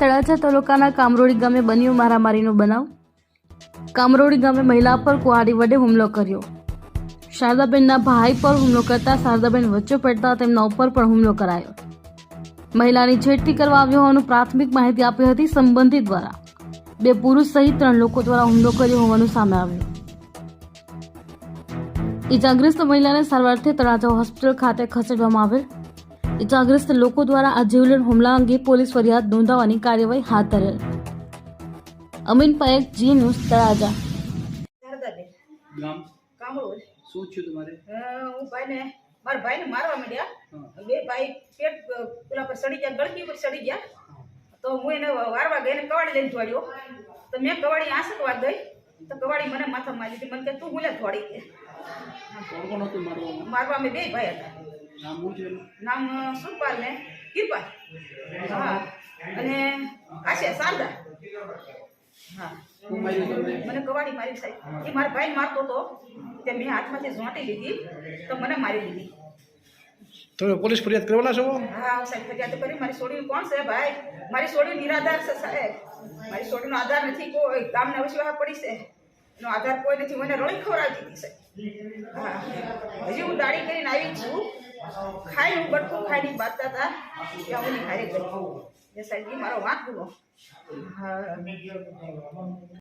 તળાજા તાલુકાના કામરોડી ગામે બન્યો મારામારીનો બનાવ. કામરોડી ગામે મહિલા પર કુહાડી વડે હુમલો કર્યો. શારદાબેનના ભાઈ પર હુમલો કરતા શારદાબેન વચ્ચે પડતા તેમના ઉપર પણ હુમલો કરાયો. મહિલાની છેડતી કરવા આવ્યો હોવાનું પ્રાથમિક માહિતી આપી હતી સંબંધિત દ્વારા. બે પુરુષ સહિત ત્રણ લોકો દ્વારા હુમલો કર્યો હોવાનું સામે આવ્યું. ઇજાગ્રસ્ત મહિલાને સારવારથી તળાજા હોસ્પિટલ ખાતે ખસેડવામાં આવેલ ઇજાગ્રસ્ત લોકો દ્વારા આ જીવલેણ હુમલા અંગે પોલીસ ફરિયાદ નોંધાવવાની કાર્યવાહી હાથ ધરેલ. Amin Payak Zee news Talaja. Shardaben ગામ? કામળું શું થયું તમારે? હું ભાઈને મારા ભાઈને મારવા માંડ્યા. બે ભાઈ પેટ પેલા પર સડી ગયા ગળકી પર સડી ગયા. તો હું એને વારવા ગઈ એને કવાડી લઈને દોડ્યો. તો મેં કવાડી આંસકવા ગઈ તો કવાડી મને માથા મારી દીધી મને કે તું હતું મારવામાં? મારવા અમે બે ભાઈ હતા. નામ સુરપાલ ને? કિરપાલ હા. અને આશે શારદા? હા. મને કવાડી મારી સાહેબ એ મારા ભાઈ મારતો હતો તે મેં હાથમાંથી ઝોંટી લીધી તો મને મારી દીધી. તમે પોલીસ ફરિયાદ કરવાના છો? હા સાહેબ ફરિયાદ કરી. મારી સોડી કોણ છે ભાઈ? મારી સોડી નિરાધાર છે સાહેબ. મારી સોડીનો આધાર નથી કોઈ. ગામના વસવા પડી છે? એનો આધાર કોઈ નથી. મને રળી ખવડાવી દીધી સાહેબ હા. હજી હું દાડી કરીને આવી છું. ખાઈ હું બટકું ખાઈને બાંધતા હતા. ત્યાં હું હારે ગઈ. એ મારો વાંક બોલો હા.